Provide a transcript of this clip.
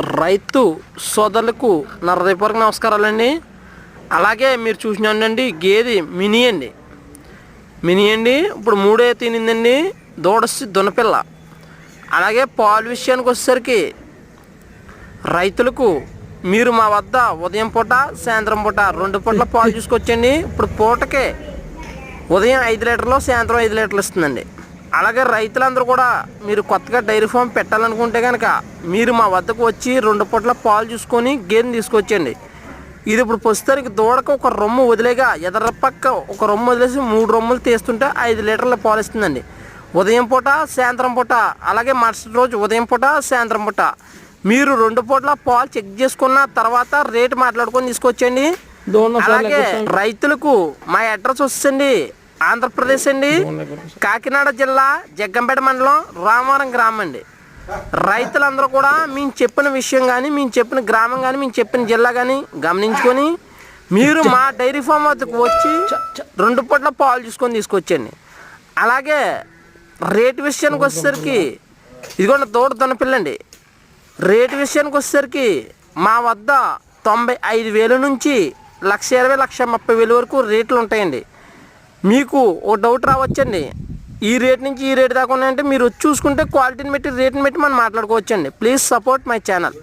రైతు సోదరులకు నా నమస్కారాలండి. అలాగే మీరు చూసినండి గేది మినీ అండి. మినీ అండి ఇప్పుడు మూడే తినిందండి దూడసి దునపిల్ల అలాగే పాలు విషయానికి వచ్చేసరికి రైతులకు మీరు మా వద్ద ఉదయం పూట సాయంత్రం పూట రెండు పూటల పాలు చూసుకొచ్చండి ఇప్పుడు పూటకే ఉదయం ఐదు లీటర్లు సాయంత్రం ఐదు లీటర్లు ఇస్తుందండి. అలాగే రైతులందరూ కూడా మీరు కొత్తగా డైరీ ఫామ్ పెట్టాలనుకుంటే కనుక మీరు మా వద్దకు వచ్చి రెండు పూట్ల పాలు చూసుకొని గేదెని తీసుకొచ్చండి ఇది ఇప్పుడు ప్రస్తుతానికి దూడకు ఒక రొమ్ము వదిలేగా ఎదర పక్క ఒక రొమ్ము వదిలేసి మూడు రొమ్ములు తీస్తుంటే ఐదు లీటర్ల పాలు ఇస్తుందండి. ఉదయం పూట సాయంత్రం పూట అలాగే మరుసటి రోజు ఉదయం పూట సాయంత్రం పూట. మీరు రెండు పూట్ల పాలు చెక్ చేసుకున్న తర్వాత రేటు మాట్లాడుకొని తీసుకొచ్చండి అలాగే రైతులకు మా అడ్రస్ వస్తుంది. ఆంధ్రప్రదేశ్ అండి. కాకినాడ జిల్లా జగ్గంపేట మండలం రామవరం గ్రామం అండి. రైతులందరూ కూడా మేము చెప్పిన విషయం కానీ మేము చెప్పిన గ్రామం కానీ మేము చెప్పిన జిల్లా కానీ గమనించుకొని మీరు మా డైరీ ఫామ్ వద్దకు వచ్చి రెండు పూట్ల పాలు చూసుకొని తీసుకొచ్చండి. అలాగే రేటు విషయానికి వచ్చేసరికి ఇదిగోండి తోడు దొనపిల్లండి రేటు విషయానికి వచ్చేసరికి మా వద్ద తొంభై ఐదు వేలు నుంచి లక్ష ఇరవై లక్ష ముప్పై వేలు వరకు రేట్లు ఉంటాయండి. మీకు ఓ డౌట్ రావచ్చండి. ఈ రేట్ నుంచి ఈ రేట్ దాకా ఉన్నాయంటే మీరు చూసుకుంటే క్వాలిటీని బట్టి రేట్ని బట్టి మనం మాట్లాడుకోవచ్చండి. Please support my channel